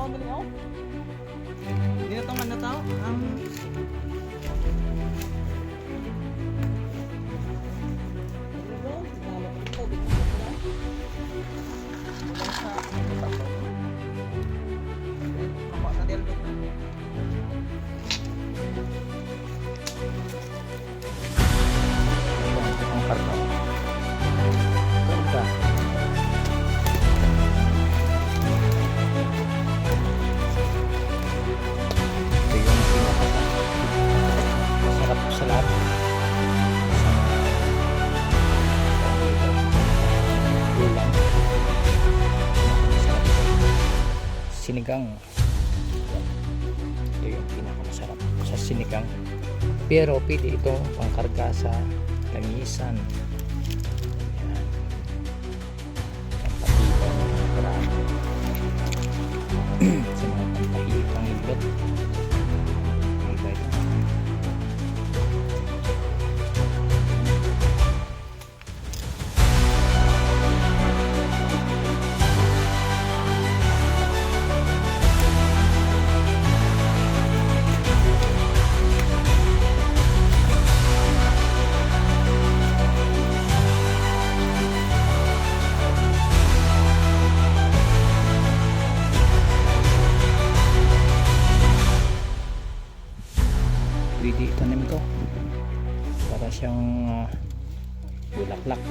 tao dali ako. Hindi na tong ano tao. Ang Sinigang. Ito yung pinakamasarap sa sinigang. Pero pili ito pangkarga sa langisan. Siyang ah, bulaklak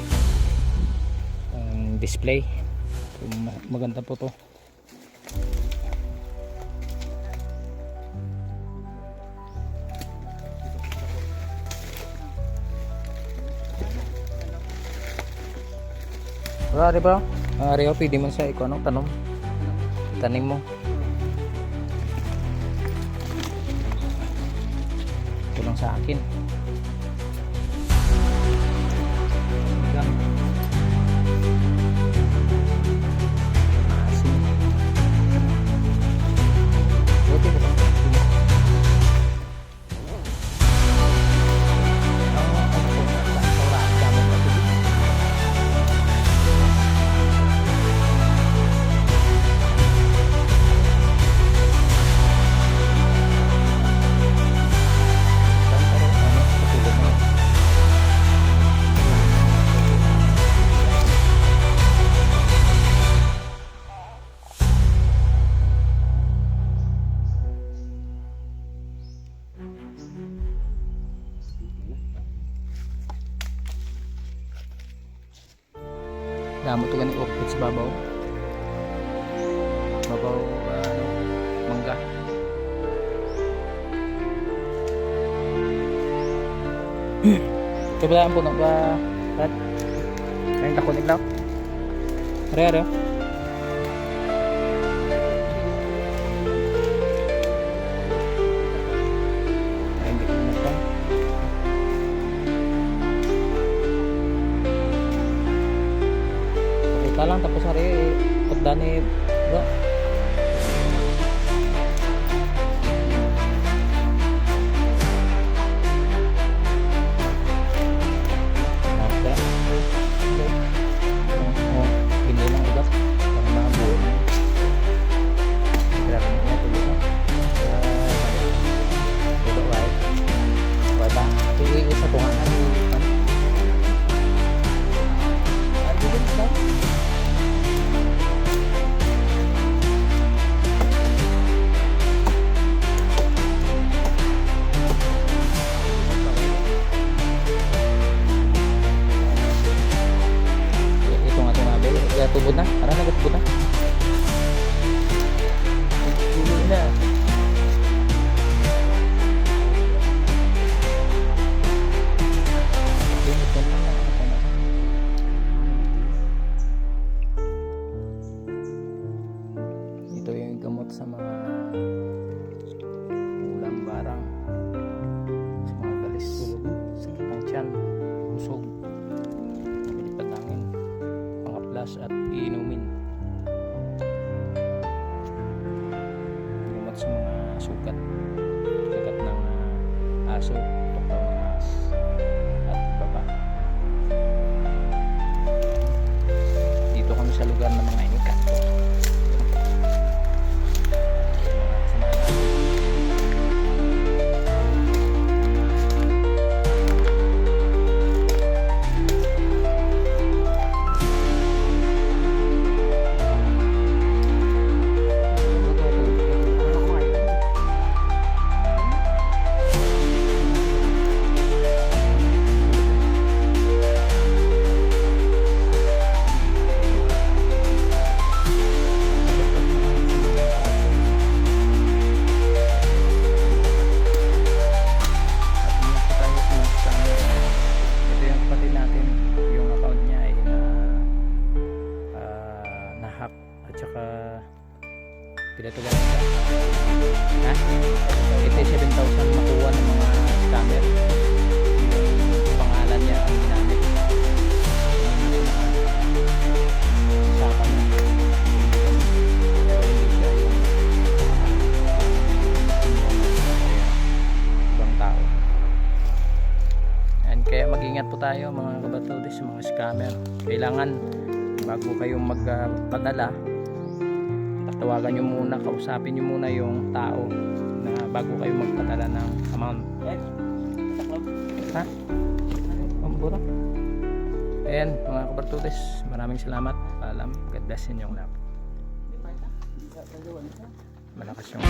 ang display Ma- maganda po to wala rin ba? Ari ko, pwede man sa ikaw, ano, tanom. Tanim mo. Ito lang sa akin. Damo to gani orchid sa babaw. Babaw ano, mangga. Kebetulan po ba Rat? Ayun takon iglaw. Are are. मैदाने abel. Kaya tubod na. Parang nagatubod na. Tubod na. Limit na lang. Ito na. Ito yung gamot sa mga pangaplas at iinumin. Gamot sa mga sugat sugat ng ah, aso Pinatugan siya. Ha? 87,000 makuha ng mga scammer. Yung pangalan niya ang ginamit. Usapan niya. Kaya mag-ingat po tayo mga kabatulis, mga scammer. Kailangan bago kayong magpadala, tawagan nyo muna, kausapin nyo muna yung tao na bago kayo magpadala ng amount. Ha? Pambura. Ayan, mga kabatulis, maraming salamat. Paalam, God bless inyong lahat. Malakas yung